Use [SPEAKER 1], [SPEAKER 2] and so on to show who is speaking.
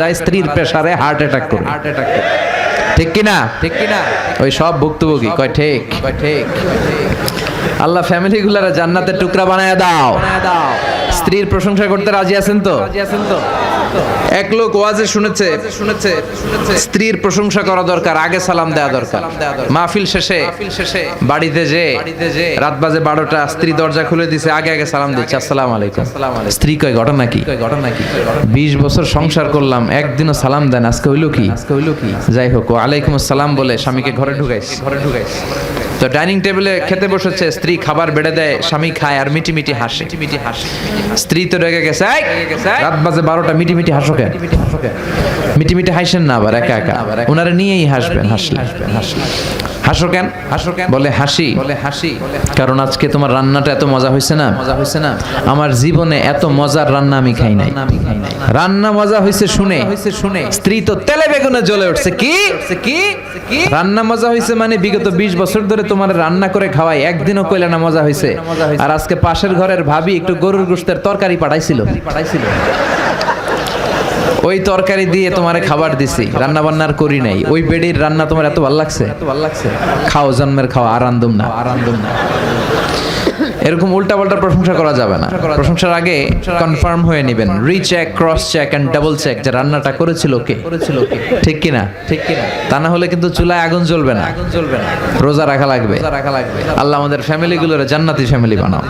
[SPEAKER 1] যায় স্ত্রীর প্রেসারে হার্ট অ্যাটাক করে হার্ট অ্যাটাক করে ঠিক কিনা? ঠিক কিনা? ওই সব ভুক্তভোগী। কয় ঠিক। কয় ঠিক। আল্লাহ ফ্যামিলি গুলারা জান্নাতের টুকরা বানায় দাও। স্ত্রীর প্রশংসা করতে রাজি আছেন তো? এক লোক ওয়াজে শুনেছে শুনেছে স্ত্রীর প্রশংসা করা দরকার আগে সালাম দেওয়া দরকার। মাহফিল শেষে বাড়িতে যে রাত বাজে বারোটা স্ত্রী দরজা খুলে দিছে আগে আগে সালাম দিচ্ছে। আসসালাম আলাইকুম। স্ত্রী কয় ঘটনা কি? ঘটনা কি? বিশ বছর সংসার করলাম একদিনও সালাম দেন আজকে হইল কি? আজকে হইল কি? যাই হোক আলাইকুম আসসালাম বলে স্বামীকে ঘরে ঢুকাইস ঘরে ঢুকাইস তো ডাইনিং টেবিলে খেতে বসেছে স্ত্রী খাবার বেড়ে দেয় স্বামী খায় আর মিটি মিটি হাসে। মিটি মিটি হাসে। স্ত্রী তো রেগে গেছে রাত বাজে বারোটা, মিটি মিটি হাসো কেন? মিটি মিটি হাসেন না আবার, একা একা। ওনারা নিয়েই হাসবেন, হাসলে। হাসো কেন? হাসো কেন বলে হাসি। বলে হাসি কারণ আজকে তোমার রান্নাটা এত মজা হয়েছে না? মজা হয়েছে না আমার জীবনে এত মজার রান্না আমি খাই নাই। রান্না মজা হয়েছে শুনে। হয়েছে শুনে স্ত্রী তো তেলে বেগুনে জ্বলে উঠছে, কি? কি রান্না মজা হয়েছে মানে বিগত 20 বছর ধরে তোমার রান্না করে খাওয়াই, একদিনও কইলা না মজা হয়েছে আর আজকে পাশের ঘরের ভাবি একটু গরুর গোশতের তরকারি পাঠাইছিল। পাঠাইছিল। ওই তরকারি দিয়ে তোমারে খাবার দিছি। রান্না বান্নার করি নাই। ওই বেডির রান্না তোমার এত ভালো লাগছে? এত ভালো লাগছে। খাও জন্মের খাও আরান্দম না। আরান্দম না। এরকম উল্টা পাল্টা প্রশংসা করা যাবে না। প্রশংসার আগে কনফার্ম হয়ে নেবেন। Recheck cross check and double check যে রান্নাটা করেছিল কে? করেছিল কে? ঠিক কিনা? ঠিক কিনা? তা না হলে কিন্তু চুলায় আগুন জ্বলবে না। আগুন জ্বলবে না। রোজা রাখা লাগবে। রাখা লাগবে। আল্লাহ আমাদের ফ্যামিলিগুলোর জান্নাতি ফ্যামিলি বানাও।